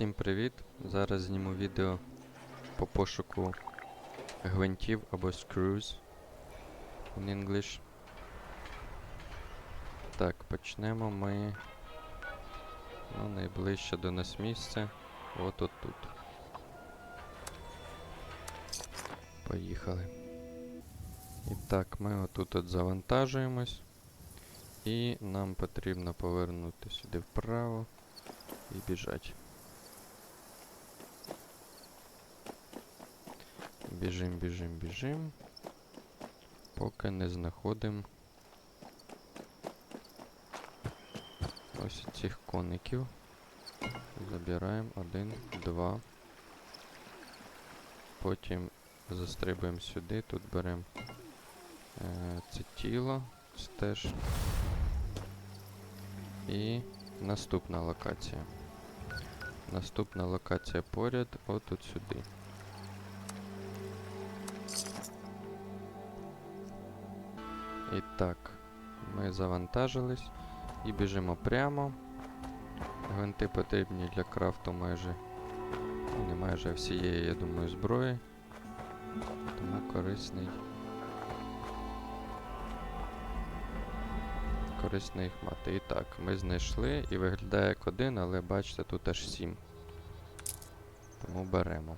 Всім привіт! Зараз зніму відео по пошуку гвинтів або screws in English. Так, почнемо ми ну, найближче до нас місце. От от тут. Поїхали. І так, ми отут от завантажуємось. І нам потрібно повернути сюди вправо і біжать. Біжим, біжим, біжим. Поки не знаходимо ось цих коників. Забираємо один, два. Потім застрибуємо сюди, тут беремо е, це тіло, це теж. І наступна локація. Наступна локація поряд, отут сюди. І так, ми завантажились і біжимо прямо. Гвинти потрібні для крафту майже, ну не майже всієї, я думаю, зброї. Тому корисний. Корисно їх мати. І так, ми знайшли і виглядає як один, але бачите, тут аж сім. Тому беремо.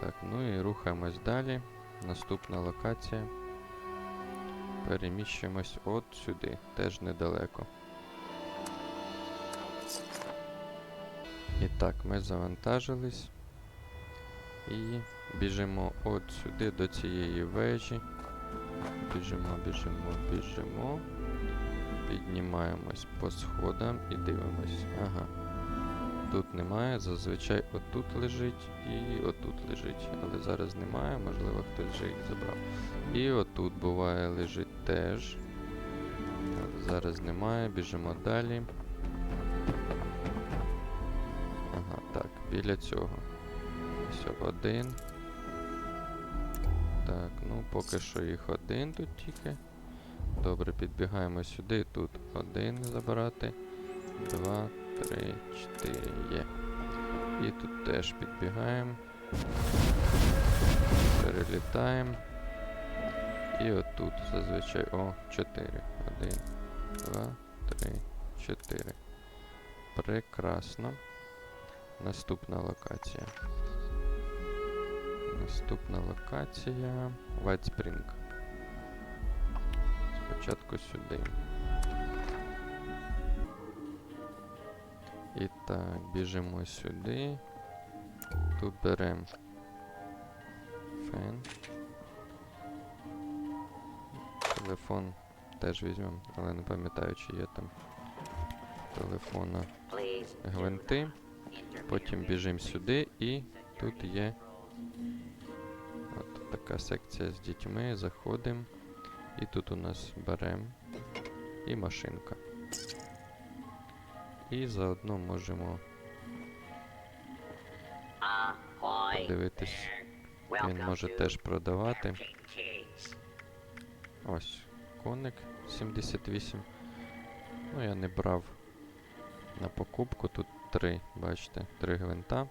Так, ну і рухаємось далі. Наступна локація. Переміщуємось от сюди, теж недалеко. І так, ми завантажились. І біжимо от сюди до цієї вежі. Біжимо, біжимо, біжимо. Піднімаємось по сходам і дивимось. Ага. Тут немає, зазвичай отут лежить і отут лежить. Але зараз немає, можливо хтось вже їх забрав. І отут буває лежить теж. Але зараз немає, біжимо далі. Ага, так, біля цього. Ось один. Так, ну поки що їх один тут тільки. Добре, підбігаємо сюди. Тут один забирати. Два, три, чотири є. І тут теж підбігаємо. Перелітаємо. І отут зазвичай. О, 4. 1, 2, 3, 4. Прекрасно. Наступна локація. Наступна локація. White Spring. Спочатку сюди. І так, біжимо сюди. Тут беремо фен. Телефон теж візьмемо, але не пам'ятаю, чи є там телефона гвинти. Потім біжимо сюди і тут є от така секція з дітьми. Заходимо. І тут у нас беремо і машинка. І заодно можемо подивитись. Він може теж продавати. Ось коник 78. Ну, я не брав на покупку. Тут три, бачите, три гвинта.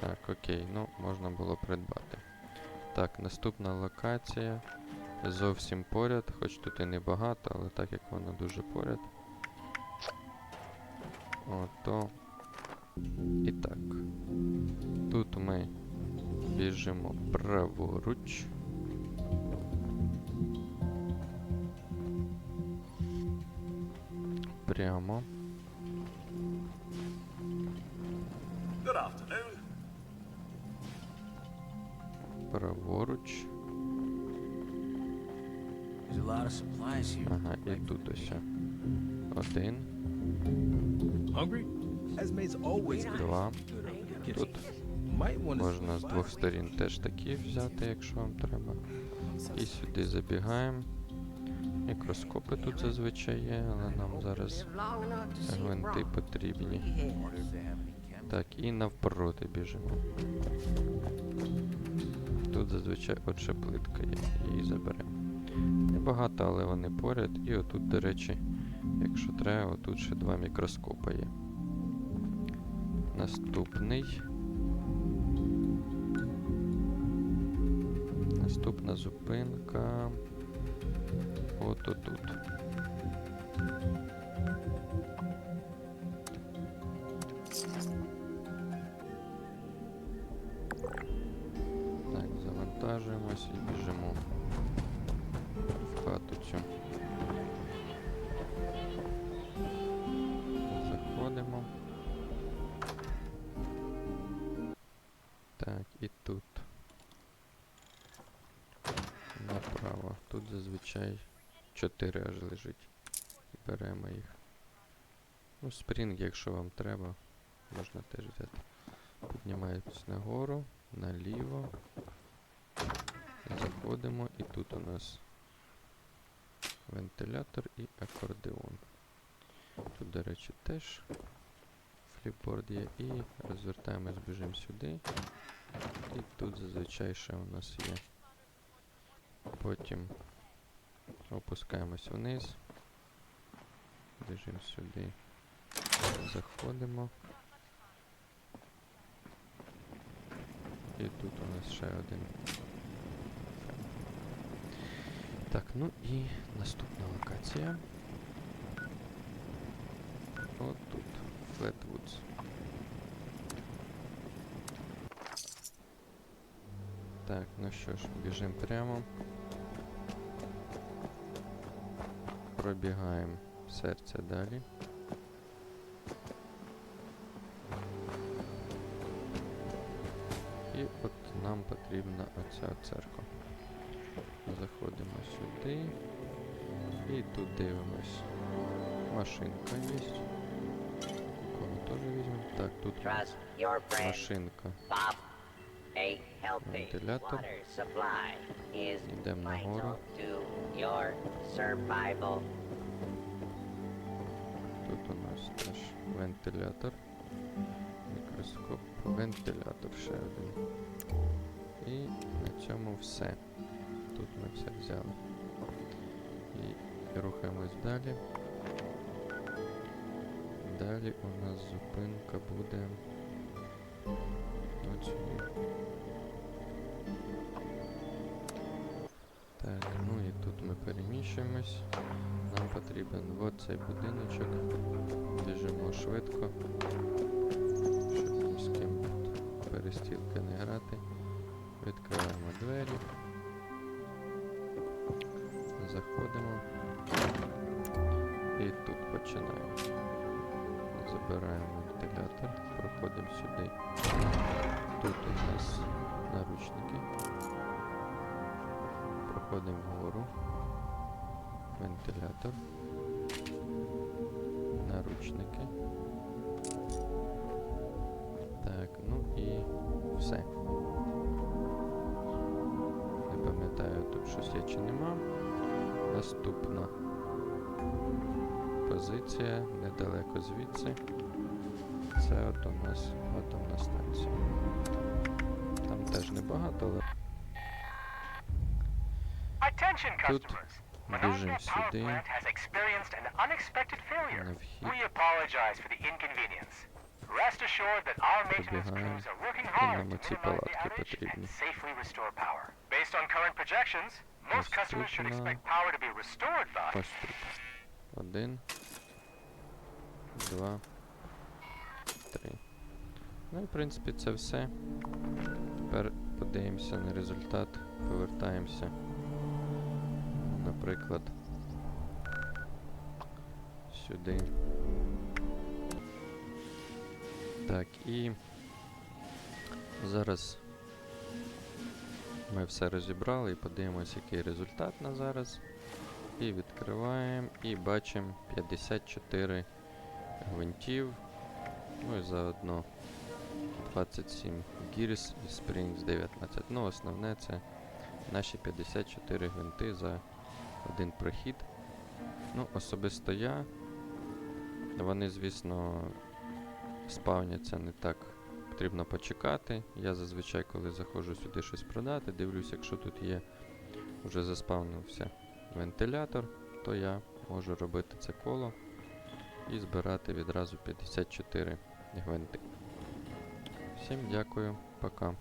Так, окей, ну можна було придбати. Так, наступна локація. Зовсім поряд, хоч тут і не багато, але так як вона дуже поряд. Ото. І так. Тут ми біжимо праворуч. Прямо. Ага, і тут ось. Один, два. Тут можна з двох сторін теж такі взяти, якщо вам треба. І сюди забігаємо. Мікроскопи тут зазвичай є, але нам зараз гвинти потрібні. Так, і навпроти біжимо. Тут зазвичай от ще плитка є, її заберемо. Небагато, але вони поряд. І отут, до речі, Якщо треба, тут ще два мікроскопа є. Наступний. Наступна зупинка. От отут. Так, завантажуємось і біжимо хату цю. Заходимо. Так, і тут. Направо. Тут зазвичай 4 аж лежить. Беремо їх. Ну, спрінг, якщо вам треба, можна теж взяти. Піднімаємось нагору, наліво. Заходимо і тут у нас вентилятор і акордеон. Тут, до речі, теж фліпборд є. І розвертаємось, біжимо сюди. І тут зазвичай ще у нас є. Потім опускаємось вниз. Біжимо сюди. Заходимо. І тут у нас ще один. Так, ну і наступна локація. От тут. Flatwoods. Так, ну що ж, біжимо прямо. Пробігаємо серце далі. І от нам потрібна оця церква. Заходимо сюди. І тут дивимось. Машинка є. Кого теж візьмемо. Так, тут машинка. Вентилятор. Йдемо нагору. Тут у нас теж вентилятор. Мікроскоп, вентилятор ще один. І на цьому все. Тут ми все взяли. І рухаємось далі. Далі у нас зупинка буде. Сюди. Так, ну і тут ми переміщуємось. Нам потрібен от цей будиночок. Біжимо швидко, щоб ні з ким перестілки не грати. Відкриваємо двері. Заходимо. І тут починаємо. Забираємо вентилятор, проходимо сюди. Тут у нас наручники. Проходимо вгору. Вентилятор. Наручники. Так, ну і все. Не пам'ятаю, тут щось є чи нема. Наступна позиція недалеко звідси. Це от у нас атомна станція. Там теж небагато, але Тут біжимо сюди. На вхід. Rest assured that our maintenance crews are working hard to minimize and safely restore power. Based on current projections, Наступна. тут. Один. Два. Три. Ну і в принципі це все. Тепер подивимося на результат. Повертаємося. Наприклад. Сюди. Так, і зараз ми все розібрали і подивимося, який результат на зараз. І відкриваємо і бачимо 54 гвинтів. Ну і заодно 27 гірс і Springs 19. Ну, основне це наші 54 гвинти за один прохід. Ну, особисто я. Вони, звісно, спавняться не так. Потрібно почекати. Я зазвичай, коли заходжу сюди щось продати, дивлюсь, якщо тут є вже заспавнився вентилятор, то я можу робити це коло і збирати відразу 54 гвинти. Всім дякую, пока.